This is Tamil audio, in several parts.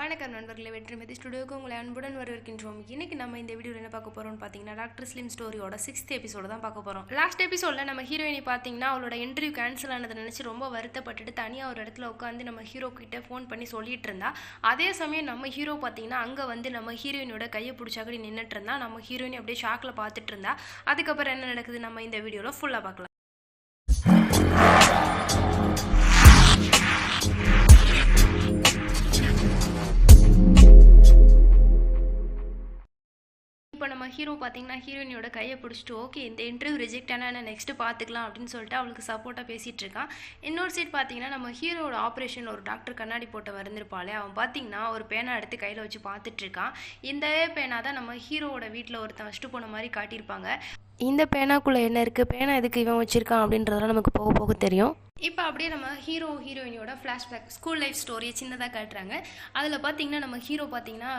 வணக்கம் நண்பர்களே வெற்றிமதி ஸ்டுடியோக்கு உங்களை அன்புடன் வரவேற்கின்றோம். இன்னைக்கு நம்ம இந்த வீடியோவில் என்ன பார்க்க போறோம்னு பார்த்தீங்கன்னா டாக்டர் ஸ்லிம் ஸ்டோரியோட சிக்ஸ்த் எபிசோட தான் பார்க்க போறோம். லாஸ்ட் எபிசோட்ல நம்ம ஹீரோயினி பார்த்தீங்கன்னா அவளோட இன்டர்வியூ கேன்சல் ஆனதை நினைச்சு ரொம்ப வருத்தப்பட்டுட்டு தனியாக ஒரு இடத்துல உட்காந்து நம்ம ஹீரோ கிட்ட ஃபோன் பண்ணி சொல்லிட்டு இருந்தா. அதே சமயம் நம்ம ஹீரோ பார்த்தீங்கன்னா அங்கே வந்து நம்ம ஹீரோயினோட கையை பிடிச்சாக்கடி நின்றுட்டு இருந்தா. நம்ம ஹீரோயினி அப்படியே ஷாக்கில் பார்த்துட்டு இருந்தா. அதுக்கப்புறம் என்ன நடக்குது? நம்ம இந்த வீடியோவில் ஃபுல்லாக பார்க்கலாம். இப்போ நம்ம ஹீரோ பார்த்தீங்கன்னா ஹீரோயினோட கையை பிடிச்சிட்டு ஓகே இந்த இன்டர்வியூ ரிஜெக்ட் ஆனால் நான் நெக்ஸ்ட்டு பார்த்துக்கலாம் அப்படின்னு சொல்லிட்டு அவளுக்கு சப்போர்ட்டாக பேசிகிட்டு இருக்கான் இன்னொரு சைட் பார்த்தீங்கன்னா நம்ம ஹீரோவோட ஆப்ரேஷன் ஒரு டாக்டர் கண்ணாடி போட்டு வந்திருப்பாளே அவன் பார்த்தீங்கன்னா ஒரு பேனா எடுத்து கையில் வச்சு பார்த்துட்டு இருக்கான் இந்த பேனா தான் நம்ம ஹீரோவோட வீட்டில் ஒருத்தன் வச்சுட்டு போன மாதிரி காட்டியிருப்பாங்க. இந்த பேனாக்குள்ளே என்ன இருக்குது பேனா எதுக்கு இவன் வச்சுருக்கான் அப்படின்றதெல்லாம் நமக்கு போக போக தெரியும். இப்போ அப்படியே நம்ம ஹீரோ ஹீரோயினியோட ஃப்ளாஷ்பேக் ஸ்கூல் லைஃப் ஸ்டோரியை சின்னதாக காட்டுறாங்க. அதில் பார்த்தீங்கன்னா நம்ம ஹீரோ பார்த்தீங்கன்னா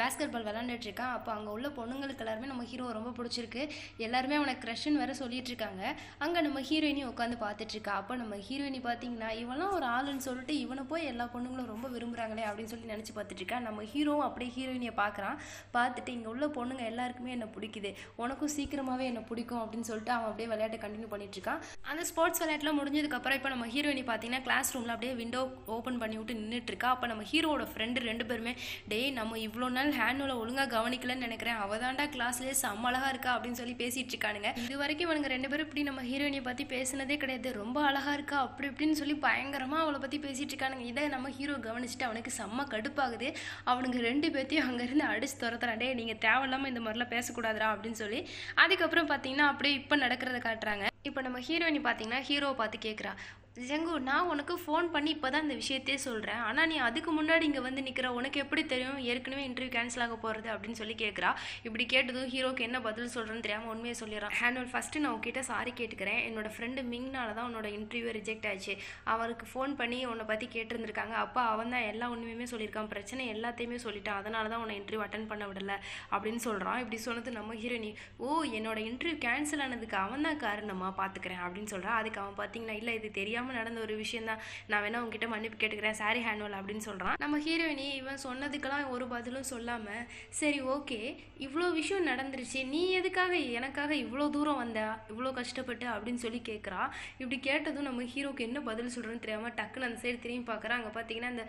பேஸ்கெட் பால் விளாண்டுட்டு இருக்கான் அப்போ அங்கே உள்ள பொண்ணுங்களுக்கு எல்லாருமே நம்ம ஹீரோ ரொம்ப பிடிச்சிருக்கு. எல்லாருமே அவனை க்ரஷ்ன்னு வேற சொல்லிட்டு இருக்காங்க அங்கே நம்ம ஹீரோயினியும் உட்காந்து பார்த்துட்டு இருக்கா அப்போ நம்ம ஹீரோயினி பார்த்தீங்கன்னா இவெல்லாம் ஒரு ஆளுன்னு சொல்லிட்டு இவனை போய் எல்லா பொண்ணுங்களும் ரொம்ப விரும்புகிறாங்களே அப்படின்னு சொல்லி நினச்சி பார்த்துட்டு இருக்கா நம்ம ஹீரோவும் அப்படியே ஹீரோயினியை பார்க்குறான் பார்த்துட்டு இங்கே உள்ள பொண்ணுங்க எல்லாருக்குமே என்ன பிடிக்குது. உனக்கும் சீக்கிரமாகவே என்னை பிடிக்கும் அப்படின்னு சொல்லிட்டு அவன் அப்படியே விளையாட்டை கண்டினியூ பண்ணிட்டு இருக்கான் அந்த ஸ்போர்ட்ஸ் விளையாட்டுலாம் அப்புறம் இப்போ நம்ம ஹீரோயினி பார்த்தீங்கன்னா கிளாஸ் ரூமில் அப்படியே விண்டோ ஓப்பன் பண்ணி விட்டு நின்றுட்டு இருக்கா அப்போ நம்ம ஹீரோவோட ஃப்ரெண்டு ரெண்டு பேருமே டேய் நம்ம இவ்வளோ நாள் ஹேண்டில் ஒழுங்காக கவனிக்கலன்னு நினைக்கிறேன். அவள் தாண்டா கிளாஸ்லேயே செம்ம அழகாக இருக்கா? அப்படின்னு சொல்லி பேசிட்டு இருக்கானுங்க. இது வரைக்கும் இவனுங்க ரெண்டு பேரும் இப்படி நம்ம ஹீரோயினியை பற்றி பேசினதே கிடையாது. ரொம்ப அழகாக இருக்கா? அப்படி இப்படின்னு சொல்லி பயங்கரமாக அவளை பற்றி பேசிட்டு இருக்கானுங்க. இதை நம்ம ஹீரோ கவனிச்சுட்டு அவனுக்கு செம்ம கடுப்பாகுது. அவனுங்க ரெண்டு பேர்த்தையும் அங்கேருந்து அடிச்சு துரத்துறான். டேய் நீங்கள் தேவையில்லாமல் இந்த மாதிரிலாம் பேசக்கூடாதுடா. அப்படின்னு சொல்லி அதுக்கப்புறம் பார்த்தீங்கன்னா அப்படியே இப்போ நடக்கிறத காட்டுறாங்க. இப்போ நம்ம ஹீரோயினி பார்த்தீங்கன்னா ஹீரோவை பார்த்து கேட்குறா ஜெங்கு நான் உனக்கு ஃபோன் பண்ணி இப்போ தான் இந்த விஷயத்தையே சொல்கிறேன் ஆனால் நீ அதுக்கு முன்னாடி இங்கே வந்து நிற்கிற உனக்கு எப்படி தெரியும்? ஏற்கனவே இன்டர்வியூ கேன்சல் ஆக போகிறது அப்படின்னு சொல்லி கேட்குறா இப்படி கேட்டதும் ஹீரோக்கு என்ன பதில் சொல்கிறேன்னு தெரியாமல் உண்மையை சொல்லிடுறான். ஹேண்ட்வல் ஃபஸ்ட்டு நான் உங்ககிட்ட சாரி கேட்டுக்கிறேன். என்னோட ஃப்ரெண்டு மிங்னால தான் உன்னோட இன்டர்வியூ ரிஜெக்ட் ஆச்சு. அவருக்கு ஃபோன் பண்ணி உன்னை பற்றி கேட்டிருந்திருக்காங்க. அப்போ அவன் தான் எல்லா உண்மையுமே சொல்லியிருக்கான். பிரச்சனை எல்லாத்தையுமே சொல்லிட்டான். அதனால தான் உன்னை இன்டர்வியூ அட்டன் பண்ண விடலை அப்படின்னு சொல்கிறான் இப்படி சொன்னது நம்ம ஹீரோனி ஓ என்னோட இன்டர்வியூ கேன்சல் ஆனதுக்கு அவன் தான் காரணமாக பார்த்துக்கிறேன் அப்படின்னு சொல்கிறான் அதுக்கு அவன் பார்த்தீங்கன்னா இல்லை இது தெரியாமல் நடந்த ஒரு விஷயம் தான் நான் வேணா உங்ககிட்ட மன்னிப்பு கேட்டுக்கிறேன். சாரி ஹேண்ட்வல் அப்படின்னு சொல்கிறான் நம்ம ஹீரோயினி இவன் சொன்னதுக்கெல்லாம் ஒரு பதிலும் சொல்லாமல் சரி ஓகே இவ்வளோ விஷயம் நடந்துருச்சு. நீ எதுக்காக எனக்காக இவ்வளோ தூரம் வந்த? இவ்வளோ கஷ்டப்பட்டு? அப்படின்னு சொல்லி கேட்குறா இப்படி கேட்டதும் நம்ம ஹீரோக்கு என்ன பதில் சொல்கிறோன்னு தெரியாமல் டக்குன்னு அந்த சைடு திரும்பி பார்க்குறான் அங்கே பார்த்தீங்கன்னா அந்த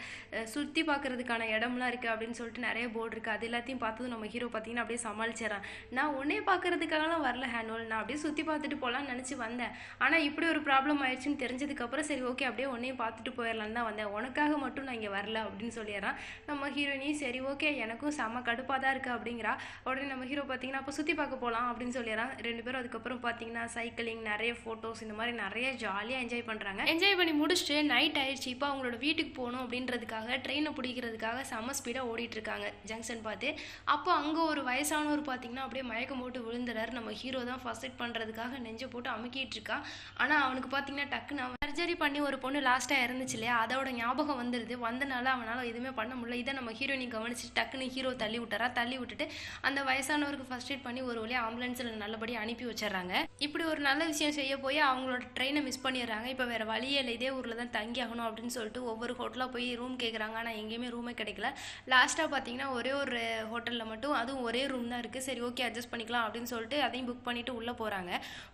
சுற்றி பார்க்குறதுக்கான இடம்லாம் இருக்குது அப்படின்னு சொல்லிட்டு நிறைய போர்டு இருக்குது அது எல்லாத்தையும் பார்த்ததும் நம்ம ஹீரோ பார்த்தீங்கன்னா அப்படியே சமாளிச்சிடறான். நான் உன்னே பார்க்குறதுக்காகலாம் வரல ஹேண்ட்வல் நான் அப்படியே சுற்றி பார்த்துட்டு போகலான்னு நினச்சி வந்தேன். ஆனால் இப்படி ஒரு ப்ராப்ளம் ஆயிடுச்சுன்னு அதுக்கப்புறம் சரி ஓகே அப்படியே உன்னையும் பார்த்துட்டு போயிடலான்னு தான் வந்தேன். உனக்காக மட்டும் நான் இங்கே வரல அப்படின்னு சொல்லிடுறான். நம்ம ஹீரோயினி சரி ஓகே எனக்கும் செம கடுப்பாக தான் இருக்குது அப்படிங்கிறா. உடனே நம்ம ஹீரோ பார்த்தீங்கன்னா அப்போ சுற்றி பார்க்க போகலாம் அப்படின்னு சொல்லிடுறான். ரெண்டு பேரும் அதுக்கப்புறம் பார்த்தீங்கன்னா சைக்கிளிங் நிறைய ஃபோட்டோஸ் இந்த மாதிரி நிறைய ஜாலியாக என்ஜாய் பண்ணுறாங்க என்ஜாய் பண்ணி முடிச்சுட்டு நைட் ஆயிடுச்சு. இப்போ அவங்களோட வீட்டுக்கு போகணும் அப்படின்றதுக்காக ட்ரெயினை பிடிக்கிறதுக்காக செம்ம ஸ்பீடாக ஓடிட்டு இருக்காங்க ஜங்ஷன் பார்த்து. அப்போ அங்கே ஒரு வயசானவர் பார்த்தீங்கன்னா அப்படியே மயக்கம் போட்டு விழுந்துறாரு. நம்ம ஹீரோ தான் ஃபர்ஸ்ட் எய்ட் பண்ணுறதுக்காக நெஞ்சை போட்டு அமுக்கிட்டு இருக்கான் ஆனால் அவனுக்கு பார்த்தீங்கன்னா டக்குன்னு அவன் சர்ஜரி பண்ணி ஒரு பொண்ணு லாஸ்ட்டாக இறந்துச்சு இல்லையா? அதோட ஞாபகம் வந்துடுது வந்தனால அவனால் எதுவுமே பண்ண முடியல. இதை நம்ம ஹீரோயினி கவனிச்சு டக்குன்னு ஹீரோ தள்ளி விட்டுறா. தள்ளி விட்டுட்டு அந்த வயசானவருக்கு ஃபர்ஸ்ட் எய்ட் பண்ணி ஒரு வழியாக ஆம்புலன்ஸில் நல்லபடியாக அனுப்பி வச்சிடறாங்க. இப்படி ஒரு நல்ல விஷயம் செய்ய போய் அவங்களோட ட்ரெயினை மிஸ் பண்ணிடுறாங்க. இப்போ வேறு வழியே இல்லை. இதே ஊரில் தான் தங்கி ஆகணும் அப்படின்னு சொல்லிட்டு ஒவ்வொரு ஹோட்டலாக போய் ரூம் கேட்குறாங்க ஆனால் எங்கேயுமே ரூமே கிடைக்கல. லாஸ்ட்டாக பார்த்தீங்கன்னா ஒரே ஒரு ஹோட்டலில் மட்டும் அதுவும் ஒரே ரூம் தான் இருக்குது சரி ஓகே அட்ஜஸ்ட் பண்ணிக்கலாம் அப்படின்னு சொல்லிட்டு அதையும் புக் பண்ணிவிட்டு உள்ளே போகிறாங்க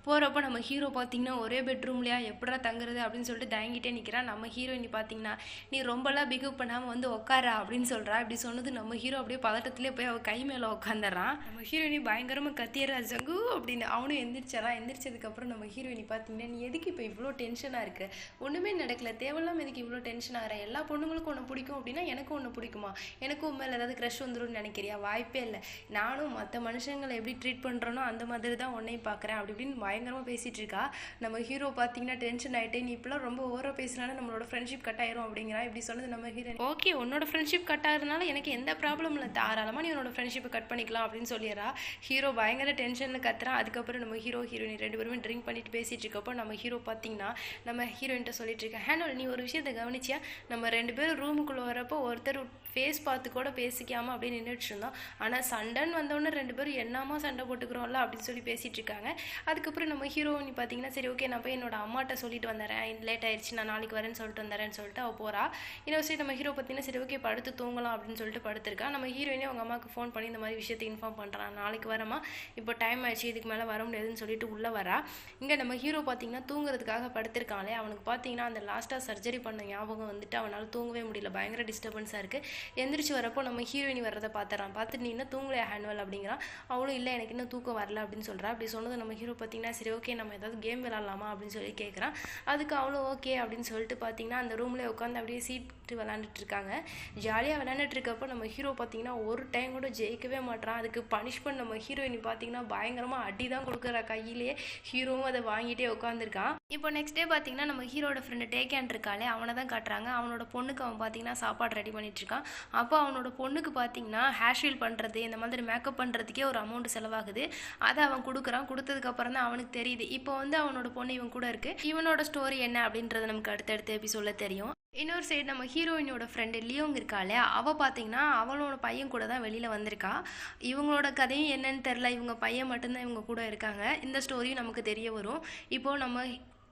போகிறப்ப நம்ம ஹீரோ பார்த்தீங்கன்னா ஒரே பெட்ரூம்லையா எப்படா தங்குறது? அப்படின்னு சொல்லிட்டு தயங்கிட்டே நிற்கிறான் நம்ம ஹீரோயினி பார்த்தீங்கன்னா நீ ரொம்பலாம் பிகவ் பண்ணாமல் வந்து உட்காரா அப்படின்னு சொல்கிறா இப்படி சொன்னது நம்ம ஹீரோ அப்படியே பதட்டத்திலே போய் அவள் கை மேலே உட்காந்துறான் நம்ம ஹீரோயினி பயங்கரமாக கத்தியறா ஜங்கு அப்படின்னு அவனும் எந்திரிச்சாரான் எந்திரிச்சதுக்கப்புறம் நம்ம ஹீரோயினி பார்த்தீங்கன்னா நீ எதுக்கு இப்போ இவ்வளோ டென்ஷனாக இருக்கு? ஒன்றுமே நடக்கல. தேவையில்லாம எதுக்கு இவ்வளோ டென்ஷன் ஆகிற எல்லா பொண்ணுங்களுக்கும் ஒன்று பிடிக்கும் அப்படின்னா எனக்கும் ஒன்று பிடிக்குமா? எனக்கும் உன் மேலே ஏதாவது க்ரஷ் வந்துடும் நினைக்கிறியா? வாய்ப்பே இல்லை. நானும் மற்ற மனுஷங்களை எப்படி ட்ரீட் பண்ணுறேனோ அந்த மாதிரி தான் உன்னையும் பார்க்குறேன் அப்படி இப்படின்னு பயங்கரமாக பேசிகிட்டு இருக்கா. நம்ம ஹீரோ பார்த்தீங்கன்னா டென்ஷன் ஆகிட்டே நீ இப்பெல்லாம் ரொம்ப ஓவராக பேசுனாலும் நம்மளோட ஃப்ரெண்ட்ஷிப் கட் ஆயிரும் அப்படிங்கிறா. இப்படி சொன்னது நம்ம ஹீரோ ஓகே உன்னோட ஃப்ரெண்ட்ஷிப் கட் ஆகிறதுனால எனக்கு எந்த ப்ராப்ளம் இல்லை. தாராளமாக நீ உன்னோட ஃப்ரெண்ட்ஷிப்பை கட் பண்ணிக்கலாம் அப்படின்னு சொல்லிடுறா. ஹீரோ பயங்கர டென்ஷனில் கத்துறான் அதுக்கப்புறம் நம்ம ஹீரோ ஹீரோயின் ரெண்டு பேருமே ட்ரிங்க் பண்ணிட்டு பேசிட்டு இருக்கப்போ நம்ம ஹீரோ பார்த்தீங்கன்னா நம்ம ஹீரோயின்ட்ட சொல்லிட்டு இருக்கேன் ஹேனோல் நீ ஒரு விஷயத்தை கவனிச்சியா? நம்ம ரெண்டு பேரும் ரூமுக்குள்ளே வரப்போ ஒருத்தர் ஃபேஸ் பார்த்து கூட பேசிக்காமல் அப்படியே நின்றுட்டு இருந்தோம் ஆனால் சண்டைன்னு வந்தோடனே ரெண்டு பேரும் என்னமா சண்டை போட்டுக்கிறோம்ல அப்படின்னு சொல்லி பேசிகிட்டு இருக்காங்க அதுக்கப்புறம் நம்ம ஹீரோயினி பார்த்தீங்கன்னா சரி ஓகே நான் போய் என்னோட அம்மாட்ட சொல்லிட்டு வந்துடுறேன் லேட் ஆயிடுச்சு நான் நாளைக்கு வரேன்னு சொல்லிட்டு வந்துடுறேன்னு சொல்லிட்டு அவள் போகிறா இன்னொரு சரி நம்ம ஹீரோ பார்த்தீங்கன்னா சரி ஓகே படுத்து தூங்கலாம் அப்படின்னு சொல்லிட்டு படுத்திருக்கா. நம்ம ஹீரோயினே அவங்க அம்மாவுக்கு ஃபோன் பண்ணி இந்த மாதிரி விஷயத்தை இன்ஃபார்ம் பண்ணுறான் நாளைக்கு வரமா இப்போ டைம் ஆயிடுச்சு இதுக்கு மேலே வர முடியாதுன்னு சொல்லிட்டு உள்ளே வரா. இங்கே நம்ம ஹீரோ பார்த்தீங்கன்னா தூங்குறதுக்காக படுத்திருக்காங்களே அவனுக்கு பார்த்தீங்கன்னா அந்த லாஸ்ட்டாக சர்ஜரி பண்ண ஞாபகம் வந்துட்டு அவனால் தூங்கவே முடியல. பயங்கர டிஸ்டர்பன்ஸாக இருக்குது எந்திரிச்சு வரப்போ நம்ம ஹீரோயினி வர்றதை பார்த்துறான். பார்த்துட்டு நீ இன்னும் தூங்கலையா ஹேண்ட்வெல் அப்படிங்கிறான். அவளும் இல்லை எனக்கு இன்னும் தூக்கம் வரல அப்படின்னு சொல்கிறா அப்படி சொன்னது நம்ம ஹீரோ பார்த்தீங்கன்னா சரி ஓகே நம்ம ஏதாவது கேம் விளாட்லாமா அப்படின்னு சொல்லி கேட்குறான் அதுக்கு அவ்வளோ ஓகே அப்படின்னு சொல்லிட்டு பார்த்தீங்கன்னா அந்த ரூமில் உட்காந்து அப்படியே சீட்டு விளாண்டுட்டு இருக்காங்க. ஜாலியாக விளாண்டுட்டு இருக்கப்போ நம்ம ஹீரோ பார்த்தீங்கன்னா ஒரு டைம் கூட ஜெயிக்கவே மாட்றான். அதுக்கு பனிஷ்மெண்ட் நம்ம ஹீரோயினி பார்த்தீங்கன்னா பயங்கரமாக அடி தான் கொடுக்குற கையிலேயே ஹீரோவும் அதை வாங்கிட்டே உட்காந்துருக்கான் இப்போ நெக்ஸ்ட் டே பார்த்தீங்கன்னா நம்ம ஹீரோட ஃப்ரெண்டு டேக்கேன் இருக்காளே அவனை தான் காட்டுறாங்க. அவனோட பொண்ணுக்கு அவன் பார்த்தீங்கன்னா சாப்பாடு ரெடி பண்ணிட்டு இருக்கான். அப்போ அவனோட பொண்ணுக்கு பார்த்தீங்கன்னா ஹேர் ஸ்டைல் பண்ணுறது இந்த மாதிரி மேக்கப் பண்ணுறதுக்கே ஒரு அமௌண்ட் செலவாகுது. அதை அவன் கொடுக்குறான். கொடுத்ததுக்கப்புறம் தான் அவனுக்கு தெரியுது. இப்போ வந்து அவனோட பொண்ணு இவன் கூட இருக்குது இவனோட ஸ்டோரி என்ன அப்படின்றது நமக்கு அடுத்தடுத்த எபிசோடில் தெரியும். இன்னொரு சைடு நம்ம ஹீரோயினோட ஃப்ரெண்டு லியோங் இருக்காளே அவள் பார்த்தீங்கன்னா அவளோட பையன் கூட தான் வெளியில் வந்திருக்கா. இவங்களோட கதையும் என்னன்னு தெரில இவங்க பையன் மட்டும்தான் இவங்க கூட இருக்காங்க. இந்த ஸ்டோரியும் நமக்கு தெரிய வரும். இப்போது நம்ம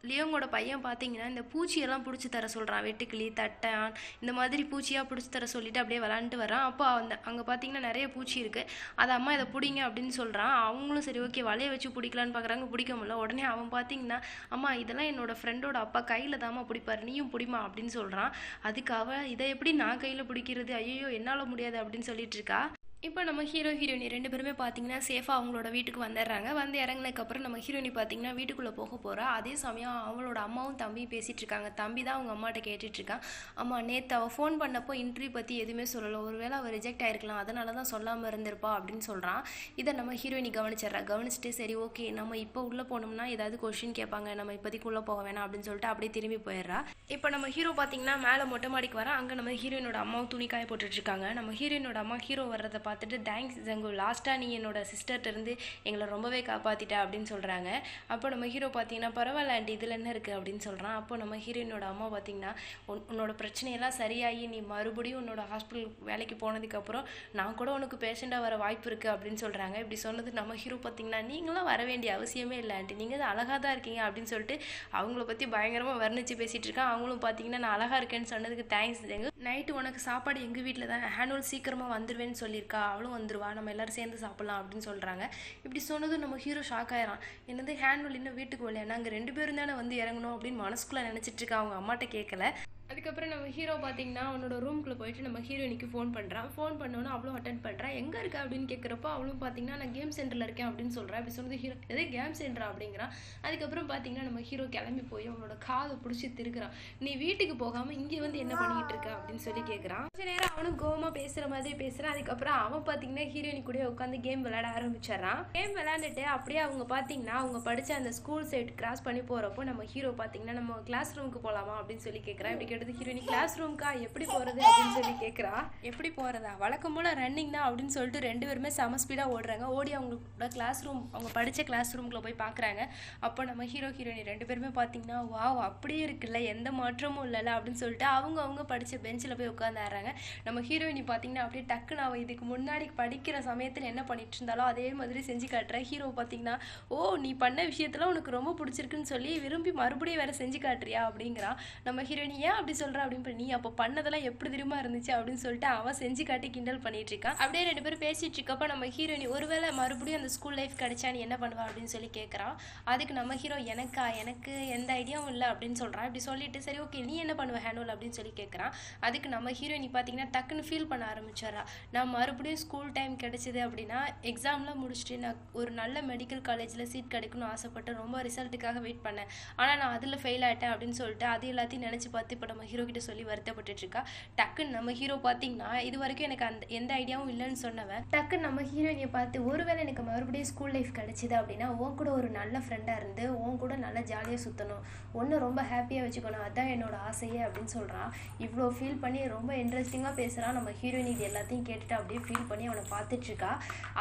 லியோங்கோட பையன் பார்த்தீங்கன்னா இந்த பூச்சியெல்லாம் பிடிச்சி தர சொல்கிறான் வெட்டுக்கிளி தட்டான் இந்த மாதிரி பூச்சியாக பிடிச்சி தர சொல்லிட்டு அப்படியே விளாண்டுட்டு வரான். அப்போ அந்த அங்கே பார்த்தீங்கன்னா நிறைய பூச்சி இருக்குது அதை அம்மா இதை பிடிங்க அப்படின்னு சொல்கிறான் அவங்களும் சரி ஓகே வலைய வச்சு பிடிக்கலான்னு பார்க்குறாங்க பிடிக்க முடியல. உடனே அவன் பார்த்தீங்கன்னா அம்மா இதெல்லாம் என்னோட ஃப்ரெண்டோட அப்பா கையில் தாம்மா பிடிப்பார். நீயும் பிடிமா அப்படின்னு சொல்கிறான் அதுக்கு அவள் இதை எப்படி நான் கையில் பிடிக்கிறது? ஐயோ என்னால் முடியாது அப்படின்னு சொல்லிட்டு இருக்கா. இப்போ நம்ம ஹீரோ ஹீரோயினி ரெண்டு பேருமே பார்த்தீங்கன்னா சேஃபாக அவங்களோட வீட்டுக்கு வந்துடுறாங்க. வந்து இறங்கினதுக்கப்புறம் நம்ம ஹீரோயினி பார்த்தீங்கன்னா வீட்டுக்குள்ளே போக போகிறா அதே சமயம் அவங்களோட அம்மாவும் தம்பியும் பேசிகிட்டு இருக்காங்க. தம்பி தான் அவங்க அம்மாட்ட கேட்டுட்ருக்கான் அம்மா நேற்று அவள் ஃபோன் பண்ணப்போ இன்டர்வியூ பற்றி எதுவுமே சொல்லலை. ஒருவேளை அவள் ரிஜெக்ட் ஆகிருக்கலாம் அதனால தான் சொல்லாமல் இருந்திருப்பா அப்படின்னு சொல்கிறான் இதை நம்ம ஹீரோயினி கவனிச்சிடுறா. கவனிச்சுட்டு சரி ஓகே நம்ம இப்போ உள்ளே போனோம்னா ஏதாவது கொஷின் கேட்பாங்க. நம்ம இப்போதைக்கு உள்ளே போக வேணாம் அப்படின்னு சொல்லிட்டு அப்படியே திரும்பி போயிடுறா. இப்போ நம்ம ஹீரோ பார்த்தீங்கன்னா மேலே மொட்டை மாடிக்கு வரா அங்கே நம்ம ஹீரோயினோட அம்மாவும் துணி காய இருக்காங்க. நம்ம ஹீரோயினோட அம்மா ஹீரோ வர்றதை பார்த்துட்டு தேங்க்ஸ் ஜங்கு. லாஸ்ட்டாக நீ என்னோட சிஸ்டர்கிட்டருந்து எங்களை ரொம்பவே காப்பாற்றிட்ட அப்படின்னு சொல்கிறாங்க அப்போ நம்ம ஹீரோ பார்த்தீங்கன்னா பரவாயில்ல ஆண்டி இதில் என்ன இருக்குது அப்படின்னு சொல்கிறான் அப்போ நம்ம ஹீரோயினோட அம்மா பார்த்தீங்கன்னா உன் உன்னோட பிரச்சனையெல்லாம் சரியாகி நீ மறுபடியும் உன்னோட ஹாஸ்பிட்டல் வேலைக்கு போனதுக்கப்புறம் நான் கூட உனக்கு பேஷண்ட்டாக வர வாய்ப்பு இருக்குது அப்படின்னு சொல்கிறாங்க இப்படி சொன்னது நம்ம ஹீரோ பார்த்தீங்கன்னா நீங்களாம் வர வேண்டிய அவசியமே இல்லை ஆண்டி. நீங்கள் தான் அழகாக தான் இருக்கீங்க அப்படின்னு சொல்லிட்டு அவங்கள பற்றி பயங்கரமாக வர்ணித்து பேசிகிட்டு இருக்கான். அவங்களும் பார்த்தீங்கன்னா நான் அழகாக இருக்கேன்னு சொன்னதுக்கு தேங்க்ஸ் தேங்கு நைட்டு உனக்கு சாப்பாடு எங்கள் வீட்டில் தான்? ஹேனுவல் சீக்கிரமாக வந்துடுவேன்னு சொல்லியிருக்கா? அவளும் வந்துருவா நம்ம எல்லாரும் சேர்ந்து சாப்பிட்லாம் அப்படின்னு சொல்கிறாங்க இப்படி சொன்னதும் நம்ம ஹீரோ ஷாக் ஆயிரான் என்னது ஹேண்ட்வெல் இன்னும் வீட்டுக்கு வரலையா? நாங்கள் ரெண்டு பேரும் தானே வந்து இறங்கணும் அப்படின்னு மனசுக்குள்ளே நினச்சிட்டு இருக்கா அவங்க அம்மாட்ட கேட்கல அதுக்கப்புறம் நம்ம ஹீரோ பார்த்தீங்கன்னா அவனோட ரூம்குள்ளே போயிட்டு நம்ம ஹீரோயினிக்கு ஃபோன் பண்ணுறான் ஃபோன் பண்ணோன்னே அவளும் அட்டன் பண்ணுறான் எங்கே இருக்கு? அப்படின்னு கேட்குறப்போ அவளும் பார்த்தீங்கன்னா நான் கேம் சென்டரில் இருக்கேன் அப்படின்னு சொல்கிறேன் அப்படி சொன்னது ஹீரோ எதே கேம் சென்டரா அப்படிங்கிறான் அதுக்கப்புறம் பார்த்தீங்கன்னா நம்ம ஹீரோ கிளம்பி போய் அவனோட காதை பிடிச்சி திருக்குறான் நீ வீட்டுக்கு போகாமல் இங்கே வந்து என்ன பண்ணிக்கிட்டு இருக்க? அப்படின்னு சொல்லி கேட்குறான் கொஞ்ச நேரம் அவனும் கோவமாக பேசுகிற மாதிரி பேசுகிறான் அதுக்கப்புறம் அவன் பார்த்தீங்கன்னா ஹீரோயினி கூட உட்காந்து கேம் விளையாட ஆரம்பிச்சிடறான். கேம் விளையாண்டுட்டு அப்படியே அவங்க பார்த்தீங்கன்னா அவங்க படித்த அந்த ஸ்கூல் சைட் கிராஸ் பண்ணி போகிறப்போ நம்ம ஹீரோ பார்த்தீங்கன்னா நம்ம கிளாஸ் ரூமுக்கு போகலாமா அப்படின்னு சொல்லி கேட்குறான் இப்படி கேட்டது ஹீரோயினி கிளாஸ் ரூம்க்கா எப்படி போகிறது அப்படின்னு சொல்லி கேட்குறா எப்படி போகிறதா வழக்கம் போல் ரன்னிங் தான் அப்படின்னு சொல்லிட்டு ரெண்டு பேருமே செம ஸ்பீடாக ஓடுறாங்க. ஓடி அவங்களோட கிளாஸ் ரூம் அவங்க படித்த கிளாஸ் ரூம்குள்ளே போய் பார்க்குறாங்க அப்போ நம்ம ஹீரோ ஹீரோயினி ரெண்டு பேருமே பார்த்தீங்கன்னா வாவ் அப்படியே இருக்குல்ல எந்த மாற்றமும் இல்லைல்ல அப்படின்னு சொல்லிட்டு அவங்க அவங்க படித்த பெஞ்சில் போய் உட்காந்துறாங்க நம்ம ஹீரோயினி பார்த்தீங்கன்னா அப்படியே டக்குன்னு அவள் இதுக்கு முன்னாடி படிக்கிற சமயத்தில் என்ன பண்ணிட்டு இருந்தாலோ அதே மாதிரி செஞ்சு காட்டுறேன் ஹீரோ பார்த்தீங்கன்னா ஓ நீ பண்ண விஷயத்தில் உனக்கு ரொம்ப பிடிச்சிருக்குன்னு சொல்லி விரும்பி மறுபடியும் வேற செஞ்சு காட்டுறியா? அப்படிங்கிறான் நம்ம ஹீரோயினி ஏன் அப்படி சொல்கிறா அப்படின்னு நீ அப்போ பண்ணதெல்லாம் எப்படி தெரியுமா இருந்துச்சு அப்படின்னு சொல்லிட்டு அவன் செஞ்சு காட்டி கிண்டல் பண்ணிட்டு இருக்கான். அப்படியே ரெண்டு பேரும் பேசிட்டு இருக்கப்ப நம்ம ஹீரோயினி ஒருவேளை மறுபடியும் அந்த ஸ்கூல் லைஃப் கிடைச்சா நீ என்ன பண்ணுவா அப்படின்னு சொல்லி கேட்குறான் அதுக்கு நம்ம ஹீரோ எனக்கா? எனக்கு எந்த ஐடியாவும் இல்லை அப்படின்னு சொல்கிறான் இப்படி சொல்லிட்டு சரி ஓகே நீ என்ன பண்ணுவ ஹேனுவல் அப்படின்னு சொல்லி கேட்குறான் அதுக்கு நம்ம ஹீரோயினி பார்த்தீங்கன்னா டக்குன்னு ஃபீல் பண்ண ஆரம்பிச்சிடறா. நான் மறுபடியும் ஸ்கூல் டைம் கிடைச்சிது அப்படின்னா எக்ஸாம்லாம் முடிச்சுட்டு நான் ஒரு நல்ல மெடிக்கல் காலேஜில் சீட் கிடைக்கணும்னு ஆசைப்பட்டு ரொம்ப ரிசல்ட்டுக்காக வெயிட் பண்ணேன். ஆனால் நான் அதில் ஃபெயில் ஆகிட்டேன் அப்படின்னு சொல்லிட்டு அது எல்லாத்தையும் நினச்சி பார்த்து இப்போ நம்ம ஹீரோ கிட்ட சொல்லி வருத்தப்பட்டுட்டு இருக்கா டக்குன்னு நம்ம ஹீரோ பார்த்தீங்கன்னா இது வரைக்கும் எனக்கு அந்த எந்த ஐடியாவும் இல்லைன்னு சொன்னவன். டக்குன்னு நம்ம ஹீரோயினை பார்த்து ஒருவேளை எனக்கு மறுபடியும் ஸ்கூல் லைஃப் கிடைச்சிது அப்படின்னா உன் கூட ஒரு நல்ல ஃப்ரெண்டாக இருந்து உன் கூட நல்லா ஜாலியாக சுற்றணும் ஒன்று ரொம்ப ஹாப்பியாக வச்சுக்கணும். அதுதான் என்னோட ஆசையே அப்படின்னு சொல்கிறான் இவ்வளோ ஃபீல் பண்ணி ரொம்ப இன்ட்ரெஸ்டிங்காக பேசுகிறான் நம்ம ஹீரோயின் இது எல்லாத்தையும் கேட்டுட்டு அப்படியே ஃபீல் பண்ணி அவனை பார்த்துட்ருக்கா.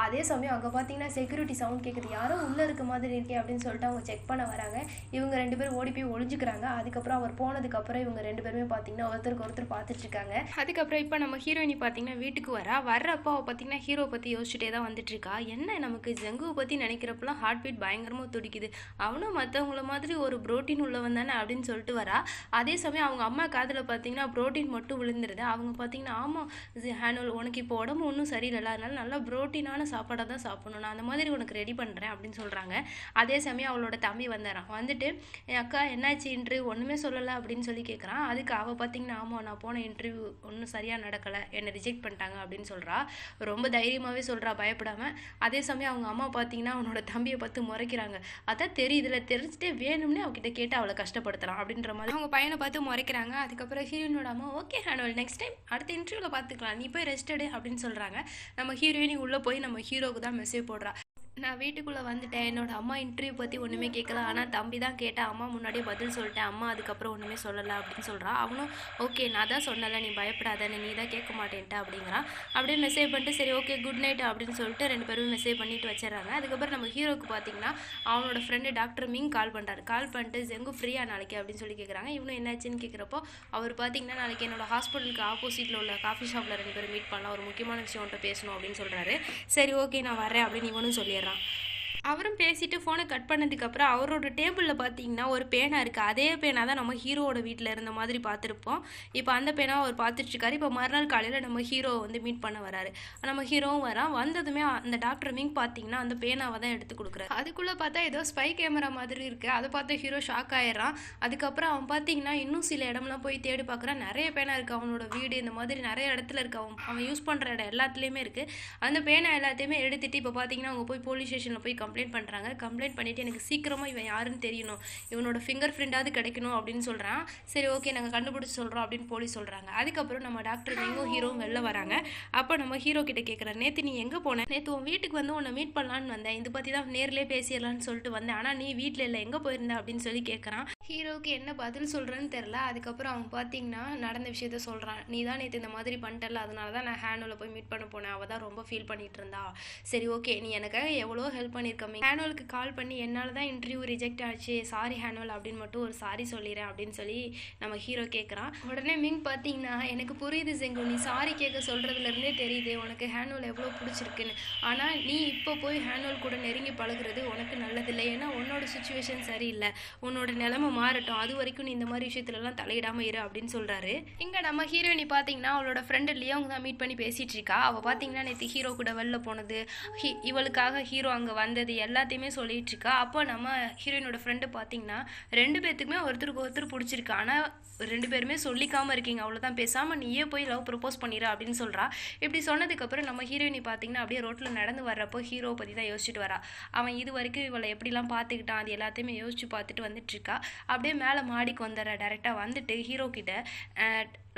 அதே சமயம் அங்கே பார்த்தீங்கன்னா செக்யூரிட்டி சவுண்ட் கேட்குது யாரோ உள்ளே இருக்க மாதிரி இருக்கே அப்படின்னு சொல்லிட்டு அவங்க செக் பண்ண வராங்க. இவங்க ரெண்டு பேரும் ஓடி போய் ஒழிஞ்சுக்கிறாங்க அதுக்கப்புறம் அவர் போனதுக்கப்புறம் இவங்க ரெண்டு பேரும் பேருமே பார்த்தீங்கன்னா ஒருத்தருக்கு ஒருத்தர் பார்த்துட்டு இருக்காங்க அதுக்கப்புறம் இப்போ நம்ம ஹீரோயினி பார்த்தீங்கன்னா வீட்டுக்கு வரா. வர்றப்போ பார்த்தீங்கன்னா ஹீரோ பற்றி யோசிச்சுட்டே தான் வந்துட்டு இருக்கா என்ன நமக்கு ஜங்குவை பற்றி நினைக்கிறப்பெல்லாம் ஹார்ட் பீட் பயங்கரமாக துடிக்குது. அவனும் மற்றவங்கள மாதிரி ஒரு புரோட்டீன் உள்ளவன் தானே அப்படின்னு சொல்லிட்டு வரா. அதே சமயம் அவங்க அம்மா காதில் பார்த்தீங்கன்னா புரோட்டீன் மட்டும் விழுந்துருது. அவங்க பார்த்தீங்கன்னா ஆமாம் ஹேனுவல் உனக்கு இப்போ உடம்பு ஒன்றும் சரியில்லை. அதனால நல்லா புரோட்டீனான சாப்பாடாக தான் சாப்பிடணும். நான் அந்த மாதிரி உனக்கு ரெடி பண்ணுறேன் அப்படின்னு சொல்கிறாங்க அதே சமயம் அவளோட தம்பி வந்துடுறான் வந்துட்டு என் அக்கா என்னாச்சு இன்று? ஒன்றுமே சொல்லலை அப்படின்னு சொல்லி கேட்குறான் அதுக்கு அவள் பார்த்தீங்கன்னா ஆமாம் நான் போன இன்டர்வியூ ஒன்றும் சரியாக நடக்கலை. என்னை ரிஜெக்ட் பண்ணிட்டாங்க அப்படின்னு சொல்கிறா ரொம்ப தைரியமாகவே சொல்கிறா பயப்படாமல் அதே சமயம் அவங்க அம்மா பார்த்தீங்கன்னா அவனோட தம்பியை பார்த்து முறைக்கிறாங்க. அதான் தெரியுதுல தெரிஞ்சுட்டே வேணும்னே அவகிட்ட கேட்டு அவளை கஷ்டப்படுத்தலாம் அப்படின்ற மாதிரி அவங்க பையனை பார்த்து முறைக்கிறாங்க. அதுக்கப்புறம் ஹீரோயினோட அம்மா ஓகே ஹேனுவல் நெக்ஸ்ட் டைம் அடுத்த இன்டர்வியூவில் பார்த்துக்கலாம் நீ போய் ரெஸ்ட் எடு அப்படின்னு சொல்கிறாங்க நம்ம ஹீரோயினி உள்ளே போய் நம்ம ஹீரோவுக்கு தான் மெசேஜ் போடுறா. நான் வீட்டுக்குள்ளே வந்துட்டேன். என்னோட அம்மா இன்டர்வியூ பற்றி ஒன்றுமே கேட்கல ஆனால் தம்பி தான் கேட்டேன் அம்மா முன்னாடியே பதில் சொல்லிட்டேன். அம்மா அதுக்கப்புறம் ஒன்றுமே சொல்லலை அப்படின்னு சொல்கிறான் அவனும் ஓகே நான் தான் சொன்னல நீ பயப்படாத நீ தான் கேட்க மாட்டேன்ட்ட அப்படிங்கிறான். அப்படியே மெசேஜ் பண்ணிட்டு சரி ஓகே குட் நைட் அப்படின்னு சொல்லிட்டு ரெண்டு பேரும் மெசேஜ் பண்ணிட்டு வச்சிடறாங்க. அதுக்கப்புறம் நம்ம ஹீரோக்கு பார்த்தீங்கன்னா அவனோட ஃப்ரெண்டு டாக்டர் மிங் கால் பண்ணுறாரு கால் பண்ணிட்டு ஜெங்கு ஃப்ரீயாக நாளைக்கு? அப்படின்னு சொல்லி கேட்குறாங்க இவனும் என்னாச்சுன்னு கேட்குறப்போ அவர் பார்த்தீங்கன்னா நாளைக்கு என்னோட ஹாஸ்பிட்டலுக்கு ஆப்போசிட்டில் உள்ள காஃபி ஷாப்பில் ரெண்டு பேரும் மீட் பண்ணலாம். ஒரு முக்கியமான விஷயம் பேசணும் அப்படின்னு சொல்கிறாரு சரி ஓகே நான் வரேன் அப்படின்னு இவனும் சொல்லிடுறான். பண்ணலாம் அவரும் பேசிட்டு ஃபோனை கட் பண்ணதுக்கப்புறம் அவரோட டேபிளில் பார்த்தீங்கன்னா ஒரு பேனா இருக்குது அதே பேனா தான் நம்ம ஹீரோவோட வீட்டில் இருந்த மாதிரி பார்த்துருப்போம் இப்போ அந்த பேனாவை அவர் பார்த்துட்ருக்காரு இப்போ மறுநாள் காலையில் நம்ம ஹீரோவை வந்து மீட் பண்ண வராரு. நம்ம ஹீரோவும் வரான் வந்ததுமே அந்த டாக்டர் மிங் பார்த்தீங்கன்னா அந்த பேனாவை தான் எடுத்து கொடுக்குறாரு. அதுக்குள்ளே பார்த்தா ஏதோ ஸ்பை கேமரா மாதிரி இருக்குது அதை பார்த்து ஹீரோ ஷாக் ஆயிடுறான். அதுக்கப்புறம் அவன் பார்த்தீங்கன்னா இன்னும் சில இடம்லாம் போய் தேடி பார்க்குறான். நிறைய பேனா இருக்குது அவனோட வீடு இந்த மாதிரி நிறைய இடத்துல இருக்கு. அவன் அவன் யூஸ் பண்ணுற இடம் எல்லாத்துலேயுமே இருக்குது அந்த பேனா எல்லாத்தையுமே எடுத்துகிட்டு இப்போ பார்த்தீங்கன்னா அவங்க போய் போலீஸ் ஸ்டேஷனில் போய் கம்ப்ளைண்ட் பண்ணுறாங்க கம்ப்ளைண்ட் பண்ணிவிட்டு எனக்கு சீக்கிரமாக இவன் யாருன்னு தெரியணும். இவனோட ஃபிங்கர் பிரிண்டாவது கிடைக்கணும் அப்படின்னு சொல்கிறான் சரி ஓகே நாங்கள் கண்டுபிடிச்சி சொல்கிறோம் அப்படின்னு போலீஸ் சொல்கிறாங்க அதுக்கப்புறம் நம்ம டாக்டர் எங்கோ ஹீரோவும் வெளில வராங்க. அப்போ நம்ம ஹீரோ கிட்ட கேட்குறேன் நேற்று நீ எங்கே போன? நேற்று உன் வீட்டுக்கு வந்து உன்னை மீட் பண்ணலான்னு வந்தேன். இதை பற்றி தான் நேர்லேயே பேசிடலான்னு சொல்லிட்டு வந்தேன். ஆனால் நீ வீட்டில் இல்லை. எங்கே போயிருந்த? அப்படின்னு சொல்லி கேட்குறான் ஹீரோவுக்கு என்ன பதில் சொல்கிறேன்னு தெரில அதுக்கப்புறம் அவன் பார்த்தீங்கன்னா நடந்த விஷயத்த சொல்கிறான் நீ தான் நேற்று இந்த மாதிரி பண்ணிட்டல அதனால தான் நான் ஹேனுவலை போய் மீட் பண்ண போனேன். அவள் தான் ரொம்ப ஃபீல் பண்ணிகிட்டு இருந்தா. சரி ஓகே நீ எனக்காக எவ்வளோ ஹெல்ப் பண்ணியிருக்கமே ஹேனுவலுக்கு கால் பண்ணி என்னால் தான் இன்டர்வியூ ரிஜெக்ட் ஆச்சு. சாரி ஹேனுவல் அப்படின்னு மட்டும் ஒரு சாரி சொல்லிடுறேன் அப்படின்னு சொல்லி நம்ம ஹீரோ கேட்குறான் உடனே மிங் பார்த்தீங்கன்னா எனக்கு புரியுது செங்கு நீ சாரி கேட்க சொல்கிறதுலேருந்தே தெரியுது. உனக்கு ஹேனுவல் எவ்வளோ பிடிச்சிருக்குன்னு. ஆனால் நீ இப்போ போய் ஹேனுவல் கூட நெருங்கி பழகுறது உனக்கு நல்லதில்லை. ஏன்னா உன்னோட சுச்சுவேஷன் சரியில்லை. உன்னோட நிலைமை மாறட்டும். அது வரைக்கும் நீ இந்த மாதிரி விஷயத்துலலாம் தலையிடாம இரு அப்படின்னு சொல்கிறாரு இங்கே நம்ம ஹீரோயினி பார்த்தீங்கன்னா அவளோட ஃப்ரெண்டு லியோங்க தான் மீட் பண்ணி பேசிகிட்டு இருக்கா. அவள் பார்த்தீங்கன்னா நேற்று ஹீரோ கூட வெளில போனது. ஹி இவளுக்காக ஹீரோ அங்கே வந்தது எல்லாத்தையுமே சொல்லிகிட்ருக்கா இருக்கா அப்போ நம்ம ஹீரோயினோட ஃப்ரெண்டு பார்த்தீங்கன்னா ரெண்டு பேர்த்துக்குமே ஒருத்தருக்கு ஒருத்தர் பிடிச்சிருக்கு. ஆனால் ரெண்டு பேருமே சொல்லிக்காமல் இருக்கீங்க. அவ்வளோதான் பேசாமல் நீயே போய் லவ் ப்ரப்போஸ் பண்ணிடு அப்படின்னு சொல்கிறா இப்படி சொன்னதுக்கப்புறம் நம்ம ஹீரோயினி பார்த்தீங்கன்னா அப்படியே ரோட்டில் நடந்து வர்றப்போ ஹீரோ பற்றி தான் யோசிச்சுட்டு வரா. அவன் இது வரைக்கும் இவளை எப்படிலாம் பார்த்துக்கிட்டான் அது எல்லாத்தையுமே யோசிச்சு பார்த்துட்டு வந்துட்டு இருக்கா அப்படியே மேலே மாடிக்கு வந்துடுறா. டேரெக்டாக வந்துட்டு ஹீரோ கிட்ட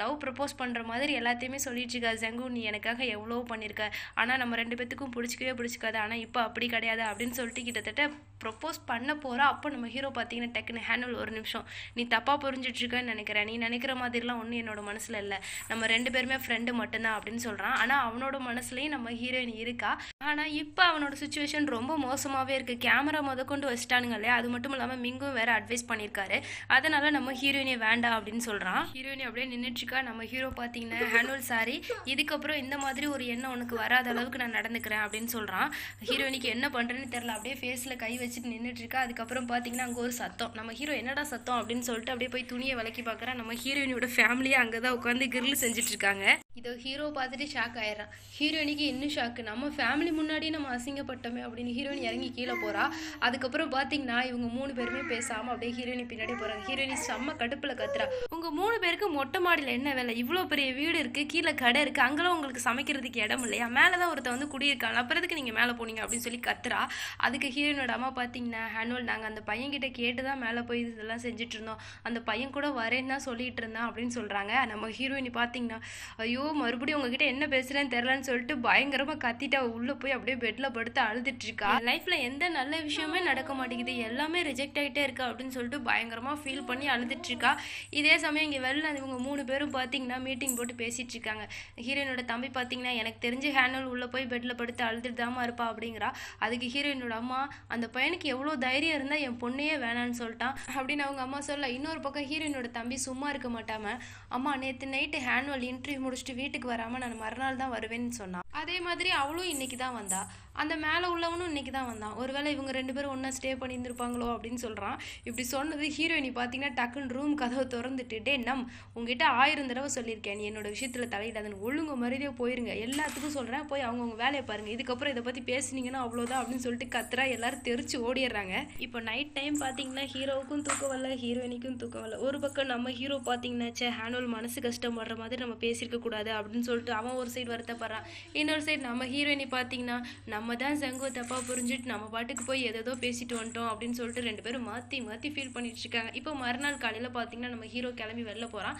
லவ் ப்ரப்போஸ் பண்ணுற மாதிரி எல்லாத்தையுமே சொல்லிட்டு இருக்கா ஜங்கு நீ எனக்காக எவ்வளோ பண்ணியிருக்க ஆனால் நம்ம ரெண்டு பேத்துக்கும் பிடிச்சிக்கவே பிடிச்சிக்காது. ஆனால் இப்போ அப்படி கிடையாது. அப்படின்னு சொல்லிட்டு கிட்டத்தட்ட ப்ரொப்போஸ் பண்ண போகிறா அப்போ நம்ம ஹீரோ பார்த்தீங்கன்னா டக்குன்னு ஹேண்டில் ஒரு நிமிஷம். நீ தப்பாக புரிஞ்சிட்ருக்கன்னு நினைக்கிறேன். நீ நினைக்கிற மாதிரிலாம் ஒன்றும் என்னோட மனசில் இல்லை. நம்ம ரெண்டு பேருமே ஃப்ரெண்டு மட்டும்தான் அப்படின்னு சொல்கிறான் ஆனால் அவனோட மனசுலையும் நம்ம ஹீரோயின் இருக்கா? ஆனால் இப்போ அவனோட சுச்சுவேஷன் ரொம்ப மோசமாகவே இருக்குது கேமரா முத கொண்டு வச்சிட்டானுங்க இல்லையா? அது மட்டும் இல்லாமல் மிங்கும் வேற அட்வைஸ் பண்ணியிருக்காரு. அதனால நம்ம ஹீரோயினே வேண்டாம் அப்படின்னு சொல்கிறான் ஹீரோயினி அப்படியே நின்றுட்டுருக்கா நம்ம ஹீரோ பார்த்தீங்கன்னா ஹேனுவல் சாரி இதுக்கப்புறம் இந்த மாதிரி ஒரு எண்ணம் உனக்கு வராத அளவுக்கு நான் நடந்துக்கிறேன் அப்படின்னு சொல்கிறான் ஹீரோயினிக்கு என்ன பண்ணுறேன்னு தெரில அப்படியே ஃபேஸில் கை வச்சுட்டு நின்றுட்டு இருக்கா அதுக்கப்புறம் பார்த்தீங்கன்னா அங்கே ஒரு சத்தம். நம்ம ஹீரோ என்னடா சத்தம் அப்படின்னு சொல்லிட்டு அப்படியே போய் துணியை விலக்கி பார்க்குறா நம்ம ஹீரோயினோட ஃபேமிலியே அங்கே தான் உட்காந்து கிரில் செஞ்சுட்டு இருக்காங்க. இதோ ஹீரோ பார்த்துட்டு ஷாக் ஆயிடுறான். ஹீரோயினிக்கு இன்னும் ஷாக்கு நம்ம ஃபேமிலி முன்னாடியே நம்ம அசிங்கப்பட்டோமே அப்படின்னு ஹீரோயின் இறங்கி கீழே போகிறா அதுக்கப்புறம் பார்த்தீங்கன்னா இவங்க மூணு பேருமே பேசாமல் அப்படியே ஹீரோயினி பின்னாடி போகிறாங்க ஹீரோயினி செம்ம கடுப்பில் கத்துறா. உங்கள் மூணு பேருக்கு மொட்டை மாடியில் என்ன வேலை? இவ்வளோ பெரிய வீடு இருக்குது கீழே கடை இருக்குது அங்கெல்லாம் உங்களுக்கு சமைக்கிறதுக்கு இடம் இல்லையா? மேலே தான் ஒருத்தன் வந்து குடியிருக்காங்க அப்புறத்துக்கு நீங்கள் மேலே போனீங்க அப்படின்னு சொல்லி கத்துறா. அதுக்கு ஹீரோயினோட அம்மா பார்த்தீங்கன்னா ஹேனுவல் நாங்கள் அந்த பையன்கிட்ட கேட்டு தான் மேலே போய் இதெல்லாம் செஞ்சுட்டு இருந்தோம். அந்த பையன் கூட வரேன்னு தான் சொல்லிட்டு இருந்தான் அப்படின்னு சொல்கிறாங்க நம்ம ஹீரோயினி பார்த்தீங்கன்னா ஐயோ ஐயோ மறுபடியும் உங்ககிட்ட என்ன பேசுறேன்னு தெரிலன்னு சொல்லிட்டு பயங்கரமா கத்திட்டு அவ உள்ள போய் அப்படியே பெட்ல படுத்து அழுதுட்டு இருக்கா. லைஃப்ல எந்த நல்ல விஷயமே நடக்க மாட்டேங்குது. எல்லாமே ரிஜெக்ட் ஆயிட்டே இருக்கா அப்படின்னு சொல்லிட்டு பயங்கரமா ஃபீல் பண்ணி அழுதுட்டு இருக்கா. இதே சமயம் இங்க வெளில இவங்க மூணு பேரும் பாத்தீங்கன்னா மீட்டிங் போட்டு பேசிட்டு இருக்காங்க. ஹீரோயினோட தம்பி பாத்தீங்கன்னா எனக்கு தெரிஞ்சு ஹேனல் உள்ள போய் பெட்ல படுத்து அழுதுட்டு தாமா இருப்பா அப்படிங்கிறா. அதுக்கு ஹீரோயினோட அம்மா அந்த பையனுக்கு எவ்வளோ தைரியம் இருந்தா என் பொண்ணையே வேணான்னு சொல்லிட்டான். அப்படின்னு அவங்க அம்மா சொல்ல இன்னொரு பக்கம் ஹீரோயினோட தம்பி சும்மா இருக்க மாட்டாம அம்மா நேற்று நைட்டு ஹேனுவல் இன்டர்வியூ முடிச்சுட்டு வீட்டுக்கு வராமல் நான் மறுநாள் தான் வருவேன்னு சொன்னான் அதே மாதிரி அவளும் இன்னைக்கு தான் வந்தா. அந்த மேலே உள்ளவனும் இன்னைக்கு தான் வந்தான். ஒருவேளை இவங்க ரெண்டு பேரும் ஒன்றா ஸ்டே பண்ணியிருந்திருப்பாங்களோ அப்படின்னு சொல்கிறான் இப்படி சொன்னது ஹீரோயினி பார்த்தீங்கன்னா டக்குன்னு ரூம் கதவை திறந்துட்டு டே நம் உங்ககிட்ட ஆயிரம் தடவை சொல்லியிருக்கேன். நீ என்னோட விஷயத்தில் தலையிடாதுன்னு ஒழுங்கு மரியாதையாக போயிருங்க. எல்லாத்துக்கும் சொல்கிறேன் போய் அவங்கவுங்க வேலையை பாருங்கள் இதுக்கப்புறம் இதை பற்றி பேசுனீங்கன்னா அவ்வளோதான் அப்படின்னு சொல்லிட்டு கத்துறா. எல்லாரும் தெரிச்சு ஓடிடுறாங்க. இப்போ நைட் டைம் பார்த்தீங்கன்னா ஹீரோவுக்கும் தூக்கம் வரல ஹீரோயினிக்கும் தூக்கம் வரல. ஒரு பக்கம் நம்ம ஹீரோ பார்த்தீங்கன்னா சே ஹேனுவல் மனசு கஷ்டப்படுற மாதிரி நம்ம பேசியிருக்க கூடாது அப்படின்னு சொல்லிட்டு அவன் ஒரு சைடு வருத்தப்படுறான். இன்னொரு சைடு நம்ம ஹீரோயினி பார்த்தீங்கன்னா நம்ம தான் சங்கோ தப்பாக புரிஞ்சுட்டு நம்ம பாட்டுக்கு போய் எதோ பேசிட்டு வந்துட்டோம் அப்படின்னு சொல்லிட்டு ரெண்டு பேரும் மாற்றி மாற்றி ஃபீல் பண்ணிட்டு இருக்காங்க. இப்போ மறுநாள் காலையில் பார்த்தீங்கன்னா நம்ம ஹீரோ கிளம்பி வெளில போகிறான்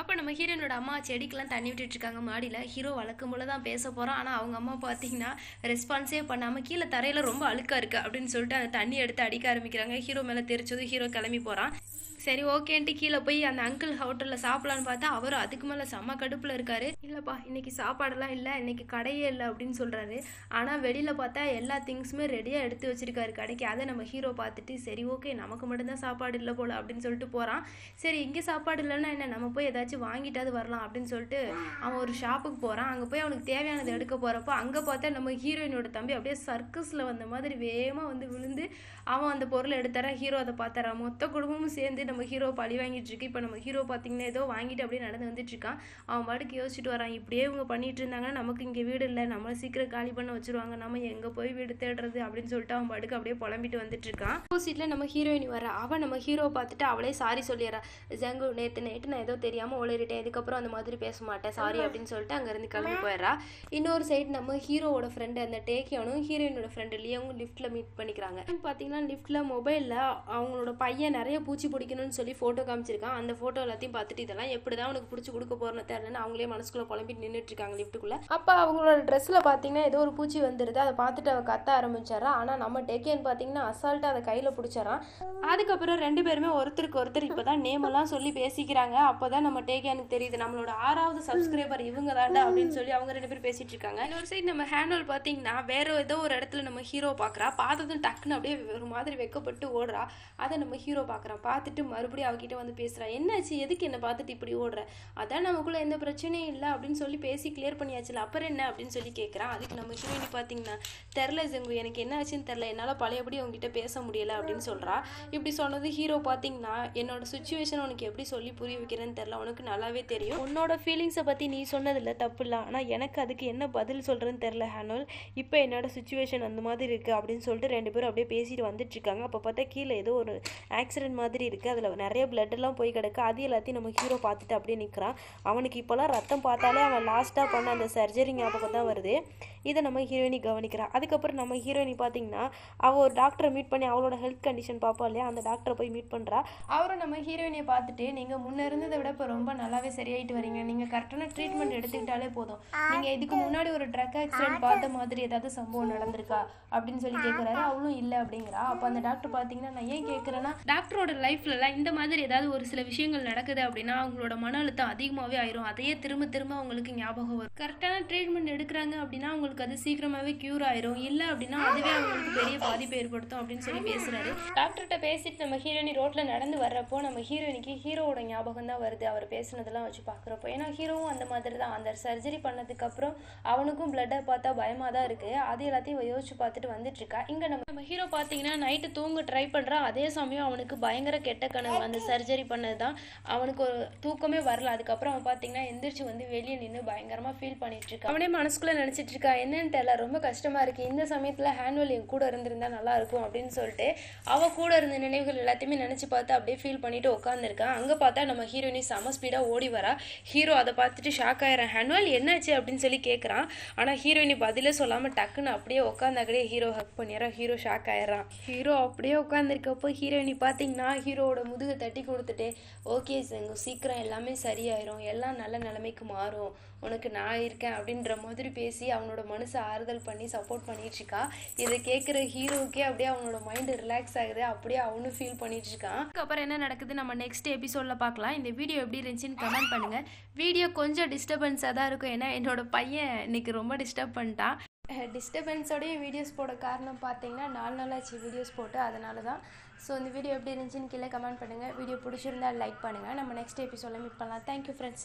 அப்போ நம்ம ஹீரோனோட அம்மா செடிக்கெலாம் தண்ணி விட்டுட்டு இருக்காங்க. மாடியில் ஹீரோ வழக்கம் போல தான் பேச போகிறோம் ஆனால் அவங்க அம்மா பார்த்தீங்கன்னா ரெஸ்பான்ஸே பண்ணாமல் கீழே தரையில் ரொம்ப அழுக்காக இருக்குது அப்படின்னு சொல்லிட்டு அந்த தண்ணி எடுத்து அடிக்க ஆரம்பிக்கிறாங்க. ஹீரோ மேலே தெரிச்சதும் ஹீரோ கிளம்பி போகிறான் சரி ஓகேன்ட்டு கீழே போய் அந்த அங்கிள் ஹோட்டலில் சாப்பிடலான்னு பார்த்தா அவரும் அதுக்கு மேலே செம்ம கடுப்பில் இருக்காரு. இல்லைப்பா இன்னைக்கு சாப்பாடெல்லாம் இல்லை இன்னைக்கு கடையே இல்லை அப்படின்னு சொல்கிறாரு ஆனால் வெளியில் பார்த்தா எல்லா திங்ஸுமே ரெடியாக எடுத்து வச்சிருக்காரு கடைக்கு. அதை நம்ம ஹீரோ பார்த்துட்டு சரி ஓகே நமக்கு மட்டும்தான் சாப்பாடு இல்லை போல அப்படின்னு சொல்லிட்டு போகிறான் சரி இங்கே சாப்பாடு இல்லைன்னா என்ன? நம்ம போய் ஏதாச்சும் வாங்கிட்டாவது வரலாம் அப்படின்னு சொல்லிட்டு அவன் ஒரு ஷாப்புக்கு போகிறான் அங்கே போய் அவனுக்கு தேவையானதை எடுக்க போகிறப்போ அங்கே பார்த்தா நம்ம ஹீரோயினோட தம்பி அப்படியே சர்க்கஸில் வந்த மாதிரி வேகமாக வந்து விழுந்து அவன் அந்த பொருளை எடுத்தாரா ஹீரோ அதை பார்த்தாரா மொத்த குடும்பமும் சேர்ந்து நம்ம ஹீரோ பழி வாங்கிட்டு இருக்கு. இப்போ நம்ம ஹீரோ பார்த்தீங்கன்னா ஏதோ வாங்கிட்டு அப்படியே நடந்து வந்துட்டு இருக்கான் அவன் பாட்டுக்கு யோசிச்சுட்டு வரான். இப்படியே இவங்க பண்ணிட்டு இருந்தாங்கன்னா நமக்கு இங்கே வீடு இல்லை. நம்மளை சீக்கிரம் காலி பண்ண வச்சிருவாங்க. நம்ம எங்கே போய் வீடு தேடுறது அப்படின்னு சொல்லிட்டு அவன் பாட்டுக்கு அப்படியே புலம்பிட்டு வந்துட்டு இருக்கான். ஆப்போசிட்டில் நம்ம ஹீரோயினி வரா அவன் நம்ம ஹீரோ பார்த்துட்டு அவளே சாரி சொல்லிடுறா. ஜங்கு நேற்று நைட்டு நான் ஏதோ தெரியாமல் உளறிட்டேன் இதுக்கப்புறம் அந்த மாதிரி பேச மாட்டேன். சாரி அப்படின்னு சொல்லிட்டு அங்கேருந்து கிளம்பி போயிடுறா. இன்னொரு சைடு நம்ம ஹீரோவோட ஃப்ரெண்டு அந்த டேக்கியானும் ஹீரோயினோட ஃப்ரெண்டு லியாவும் லிஃப்ட்டில் மீட் பண்ணிக்கிறாங்க. பார்த்தீங்கன்னா லிஃப்ட்டில் மொபைலில் அவங்களோட பையன் நிறைய பூச்சி வேணும்னு சொல்லி ஃபோட்டோ காமிச்சிருக்கான். அந்த ஃபோட்டோ எல்லாத்தையும் பார்த்துட்டு இதெல்லாம் எப்படி தான் உனக்கு பிடிச்சி கொடுக்க போறேன்னு தெரியலன்னு அவங்களே மனசுக்குள்ள குழம்பி நின்றுட்டு இருக்காங்க லிஃப்ட்டுக்குள்ளே அப்போ அவங்களோட ட்ரெஸ்ஸில் பார்த்தீங்கன்னா ஏதோ ஒரு பூச்சி வந்துடுது அதை பார்த்துட்டு அவ கத்த ஆரம்பிச்சாரா? ஆனால் நம்ம டேக்கியன் பார்த்தீங்கன்னா அசால்ட்டாக அதை கையில் பிடிச்சாரான் அதுக்கப்புறம் ரெண்டு பேருமே ஒருத்தருக்கு ஒருத்தர் இப்போ தான் நேமெல்லாம் சொல்லி பேசிக்கிறாங்க. அப்போ தான் நம்ம டேக்கியானுக்கு தெரியுது. நம்மளோட ஆறாவது சப்ஸ்கிரைபர் இவங்க தாண்டா அப்படின்னு சொல்லி அவங்க ரெண்டு பேரும் பேசிட்டு இருக்காங்க. இன்னொரு சைடு நம்ம ஹேண்டல் பார்த்தீங்கன்னா வேற ஏதோ ஒரு இடத்துல நம்ம ஹீரோ பார்க்குறா பார்த்ததும் டக்குன்னு அப்படியே ஒரு மாதிரி வெக்கப்பட்டு ஓடுறா. அதை நம்ம ஹீரோ பார்க்குறான் பார்த்துட்டு மறுபடியும் அவகிட்ட வந்து பேசுகிறா என்னாச்சு? எதுக்கு என்னை பார்த்துட்டு இப்படி ஓடுற? அதான் நமக்குள்ள எந்த பிரச்சனையும் இல்லை அப்படின்னு சொல்லி பேசி கிளியர் பண்ணியாச்சுல அப்புறம் என்ன அப்படின்னு சொல்லி கேட்குறான் அதுக்கு நம்ம சிவனி பார்த்தீங்கன்னா தெரில ஜெங்கு எனக்கு என்ன ஆச்சுன்னு தெரில என்னால் பழையபடி உங்ககிட்ட பேச முடியல அப்படின்னு சொல்கிறா இப்படி சொன்னது ஹீரோ பார்த்தீங்கன்னா என்னோட சுச்சுவேஷன் உனக்கு எப்படி சொல்லி புரிய வைக்கிறேன்னு தெரில உனக்கு நல்லாவே தெரியும். உன்னோட ஃபீலிங்ஸை பற்றி நீ சொன்னதில்ல தப்பு இல்லை. ஆனால் எனக்கு அதுக்கு என்ன பதில் சொல்கிறேன்னு தெரில ஹனோல். இப்போ என்னோட சுச்சுவேஷன் அந்த மாதிரி இருக்குது அப்படின்னு சொல்லிட்டு ரெண்டு பேரும் அப்படியே பேசிட்டு வந்துட்டு இருக்காங்க. அப்போ பார்த்தா கீழே ஏதோ ஒரு ஆக்சிடென்ட் மாதிரி இருக்குது அதில் நிறைய பிளட்டெல்லாம் எல்லாம் போய் கிடக்கு. அது எல்லாத்தையும் நம்ம ஹீரோ பார்த்துட்டு அப்படியே நிற்கிறான் அவனுக்கு இப்போல்லாம் ரத்தம் பார்த்தாலே அவன் லாஸ்ட்டாக பண்ண அந்த சர்ஜரி ஞாபகம் தான் வருது. இதை நம்ம ஹீரோயினி கவனிக்கிறான். அதுக்கப்புறம் நம்ம ஹீரோயினி பார்த்தீங்கன்னா அவள் ஒரு டாக்டரை மீட் பண்ணி அவளோட ஹெல்த் கண்டிஷன் பார்ப்போம் இல்லையா? அந்த டாக்டரை போய் மீட் பண்ணுறா அவரும் நம்ம ஹீரோயினியை பார்த்துட்டு நீங்கள் முன்னே இருந்ததை விட இப்போ ரொம்ப நல்லாவே சரியாயிட்டு வரீங்க. நீங்கள் கரெக்டான ட்ரீட்மெண்ட் எடுத்துக்கிட்டாலே போதும். நீங்கள் இதுக்கு முன்னாடி ஒரு ட்ரக் ஆக்சிடென்ட் பார்த்த மாதிரி ஏதாவது சம்பவம் நடந்திருக்கா? அப்படின்னு சொல்லி கேட்குறாரு அவளும் இல்லை அப்படிங்கிறா. அப்போ அந்த டாக்டர் பார்த்தீங்கன்னா நான் ஏன் கேட்குறேன்னா டாக்டரோட லைஃப்லலாம் இந்த மாதிரி ஏதாவது ஒரு சில விஷயங்கள் நடக்குது அப்படின்னா அவங்களோட மன அழுத்தம் அதிகமாகவே ஆயிரும். அதையே திரும்ப திரும்ப அவங்களுக்கு ஞாபகம் வரும். கரெக்டான ட்ரீட்மெண்ட் எடுக்கிறாங்க அப்படின்னா அவங்களுக்கு அது சீக்கிரமாகவே க்யூர் ஆயிரும். இல்லை அப்படின்னா அதுவே அவங்களுக்கு பெரிய பாதிப்பு ஏற்படுத்தும் அப்படின்னு சொல்லி பேசுறாரு. டாக்டர்கிட்ட பேசிட்டு நம்ம ஹீரோயினி ரோட்ல நடந்து வர்றப்போ நம்ம ஹீரோயினிக்கு ஹீரோவோட ஞாபகம் தான் வருது. அவர் பேசுனதெல்லாம் வச்சு பார்க்குறப்போ. ஏன்னா ஹீரோவும் அந்த மாதிரி தான். அந்த சர்ஜரி பண்ணதுக்கு அப்புறம் அவனுக்கும் பிளட்டை பார்த்தா பயமா தான் இருக்கு. அது எல்லாத்தையும் யோசிச்சு பார்த்துட்டு வந்துட்டு இருக்கா. இங்க நம்ம நம்ம ஹீரோ பார்த்தீங்கன்னா நைட்டு தூங்க ட்ரை பண்றான் அதே சமயம் அவனுக்கு பயங்கர கெட்ட கனவு அந்த சர்ஜரி பண்ணது தான் அவனுக்கு ஒரு தூக்கமே வரல. அதுக்கப்புறம் அவன் பார்த்தீங்கன்னா எந்திரிச்சு வந்து வெளியே நின்று பயங்கரமாக ஃபீல் பண்ணிட்டு இருக்கான். அவனே மனசுக்குள்ளே நினச்சிட்டு இருக்கா என்னன்னு தெரியல ரொம்ப கஷ்டமாக இருக்குது இந்த சமயத்தில் ஹேண்ட்வெல் என் கூட இருந்திருந்தா நல்லா இருக்கும் அப்படின்னு சொல்லிட்டு அவள் கூட இருந்த நினைவுகள் எல்லாத்தையுமே நினச்சி பார்த்து அப்படியே ஃபீல் பண்ணிட்டு உட்காந்துருக்கான் அங்கே பார்த்தா நம்ம ஹீரோயினி செம ஸ்பீடாக ஓடி வரா. ஹீரோ அதை பார்த்துட்டு ஷாக் ஆயிடுறான். ஹேண்ட்வெல் என்னாச்சு? அப்படின்னு சொல்லி கேட்குறான் ஆனால் ஹீரோயினி பதிலே சொல்லாமல் டக்குன்னு அப்படியே உட்காந்தாக்கடியே ஹீரோ ஹக் பண்ணிடுறான் ஹீரோ ஷாக் ஆயிடுறான். ஹீரோ அப்படியே உட்காந்துருக்கப்போ ஹீரோயினி பார்த்தீங்கன்னா ஹீரோவோட முதுகை தட்டி கொடுத்துட்டு ஓகே செங்கு சீக்கிரம் எல்லாமே சரியாயிரும். எல்லாம் நல்ல நிலைமைக்கு மாறும். உனக்கு நான் இருக்கேன். அப்படின்ற மாதிரி பேசி அவனோட மனசை ஆறுதல் பண்ணி சப்போர்ட் பண்ணிட்டு இருக்கா. இதை கேட்குற ஹீரோவுக்கே அப்படியே அவனோட மைண்டு ரிலாக்ஸ் ஆகுது. அப்படியே அவனும் ஃபீல் பண்ணிட்டு இருக்கான். அதுக்கப்புறம் என்ன நடக்குது? நம்ம நெக்ஸ்ட் எபிசோடில் பார்க்கலாம். இந்த வீடியோ எப்படி இருந்துச்சுன்னு கமெண்ட் பண்ணுங்க. வீடியோ கொஞ்சம் டிஸ்டர்பன்ஸாக தான் இருக்கும். ஏன்னா என்னோட பையன் இன்னைக்கு ரொம்ப டிஸ்டர்ப் பண்ணிட்டான். டிஸ்டர்பன்ஸோடய வீடியோஸ் போட காரணம் பார்த்தீங்கன்னா நாலு நாளாச்சு வீடியோஸ் போட்டு. அதனால தான் ஸோ இந்த வீடியோ எப்படி இருந்துச்சுன்னு கீழே கமெண்ட் பண்ணுங்கள் வீடியோ பிடிச்சிருந்தா லைக் பண்ணுங்கள் நம்ம நெக்ஸ்ட் எபிசோடில் மீட் பண்ணலாம். Thank you friends